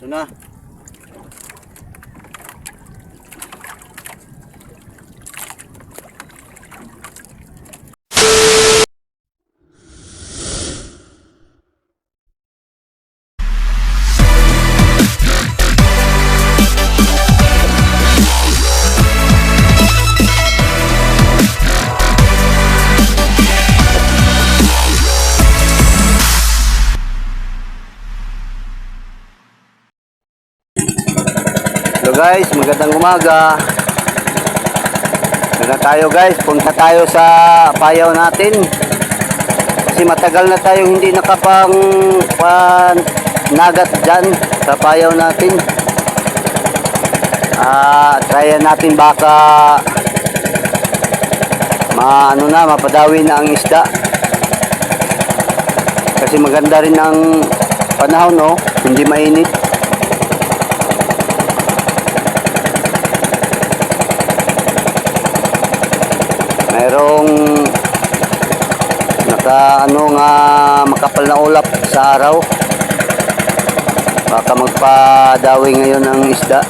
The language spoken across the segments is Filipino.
Ito na. Magandang umaga. Muna tayo guys, punta tayo sa payaw natin. Kasi matagal na tayong hindi nakapang pan, nagat dyan sa payaw natin. Ah, tryan natin baka maano na, mapadawi na ang isda. Kasi maganda rin ang panahon, no? Hindi mainit. Mayroong naka ano nga makapal na ulap sa araw. Baka magpadawi ngayon ng isda.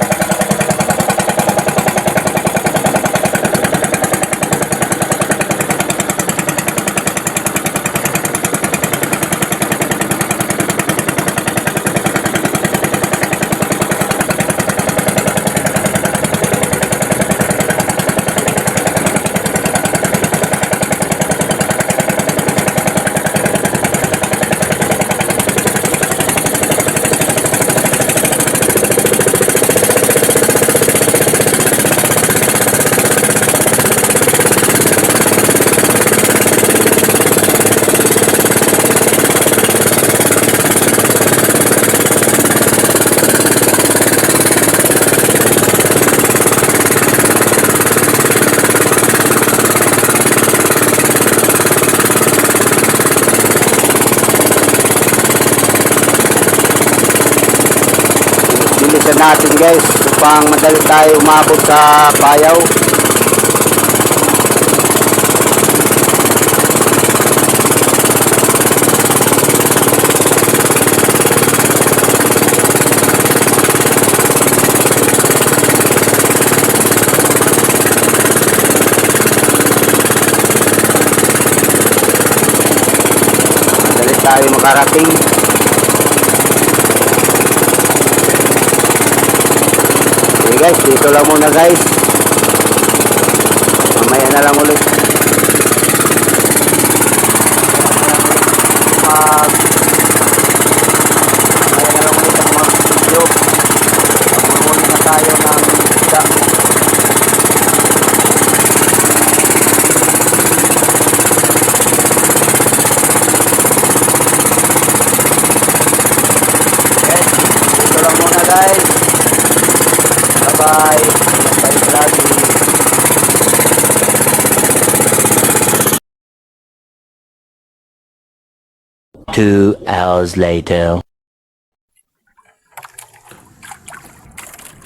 Natin guys upang madali tayo umabot sa payaw. Madali tayo makarating. Guys, dito lang muna guys. Mamaya na lang ulit. Mag... Mamaya na lang ulit ang mga video. Magmumuli na tayo ng isda. Guys, dito lang muna guys. Ingat tayo lagi. Two hours later.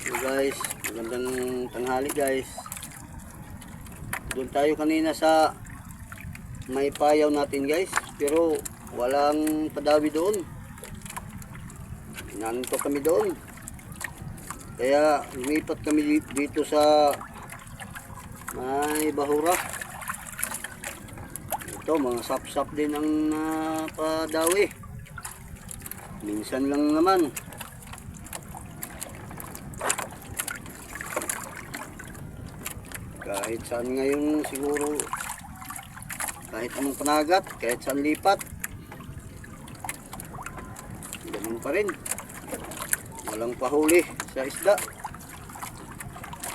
So guys, magandang tanghali guys. Doon tayo kanina sa may payaw natin guys. Pero walang padawi doon. Nanto kami doon. Kaya lumipat kami di- dito sa may bahura. Ito mga sap-sap din ang ah, padawi. Minsan lang naman. kahit saan ngayon siguro kahit anong panagat kahit saan lipat ganun pa rin walang pahuli sa isda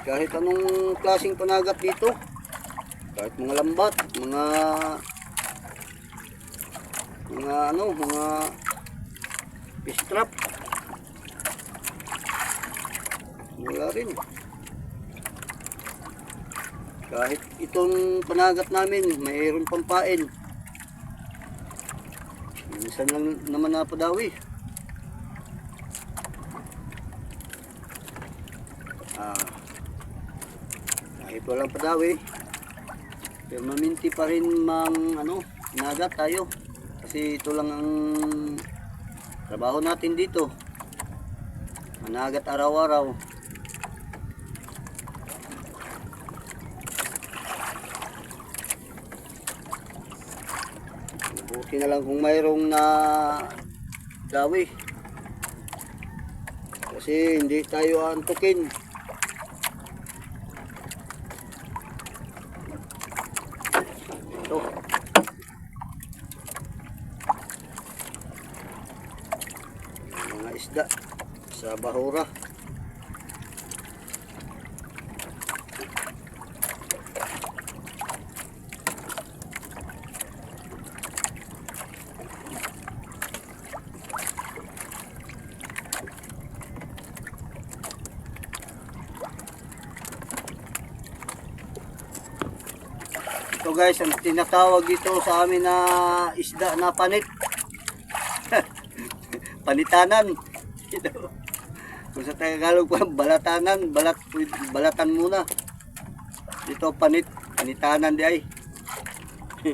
kahit anong klaseng panagat dito kahit mga lambat mga mga ano mga fish trap wala rin kahit itong panagat namin, mayroon pampain. Minsan lang naman napadawi. Ah, kahit walang padawi, pero maminti pa rin mang ano, nagat tayo. Kasi ito lang ang trabaho natin dito. Managat araw-araw. Buti na lang kung mayroong na dawi. Kasi hindi tayo antukin. Isda sa bahura. Ito guys, ang tinatawag dito sa amin na isda na panit. Panitanan. Sa Tagalog pa, balatanan, balat, balatan muna. Dito panit, panitanan di ay.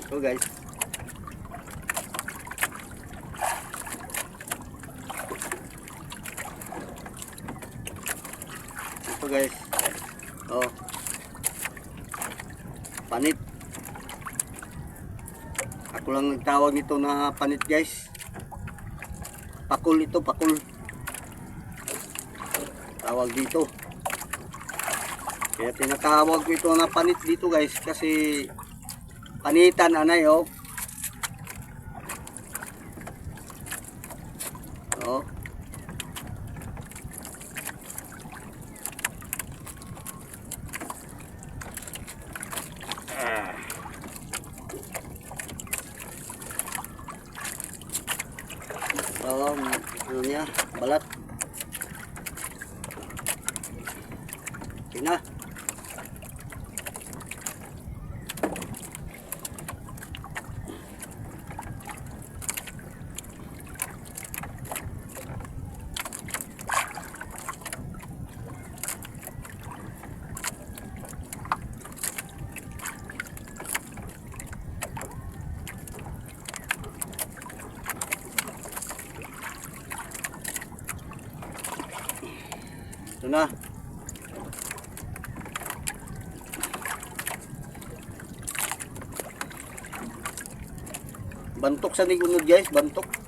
Ito guys. Ito guys. Oh. Panit. Ako lang nagtawag nito na panit guys. Pakul ito, pakul. Tawag dito. Kaya tinatawag ko ito na panit dito guys kasi panitan anay oh. Oh. So, ano niya, balat. Okay na. Ito na. Bantok sa nigunod guys, bantok.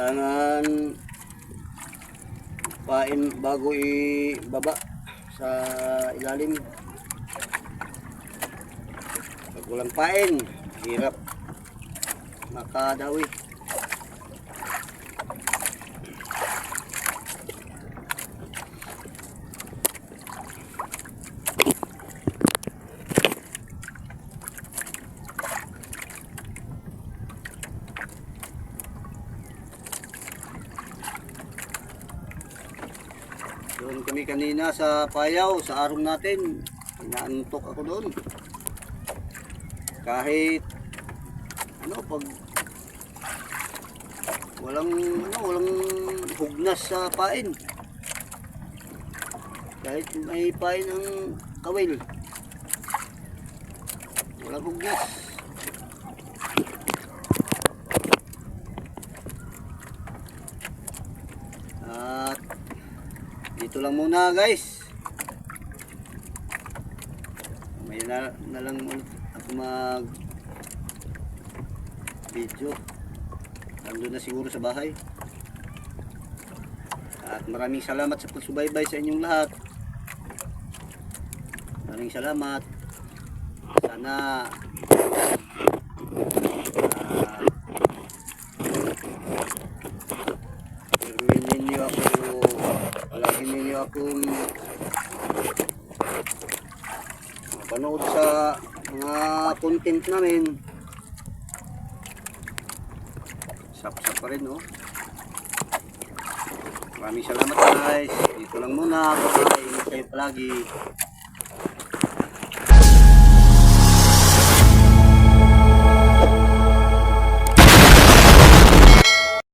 Kailangan pain bago ibaba sa ilalim. Pag walang pain, hirap makadawi. Doon kami kanina sa payaw, sa arong natin. Inaantok ako doon. Kahit ano pag walang ano, walang hugnas sa pain. Kahit may pain ang kawil. Walang hugnas. At dito lang muna guys. May na, na lang ako mag video. Nandun na siguro sa bahay. At maraming salamat sa pagsubaybay sa inyong lahat. Maraming salamat. Sana ah, Iruin ninyo ako, ninyo akong panood sa mga content namin. Sap-sap pa rin, no? Maraming salamat guys. Dito lang muna. Bye. Ingat kayo palagi.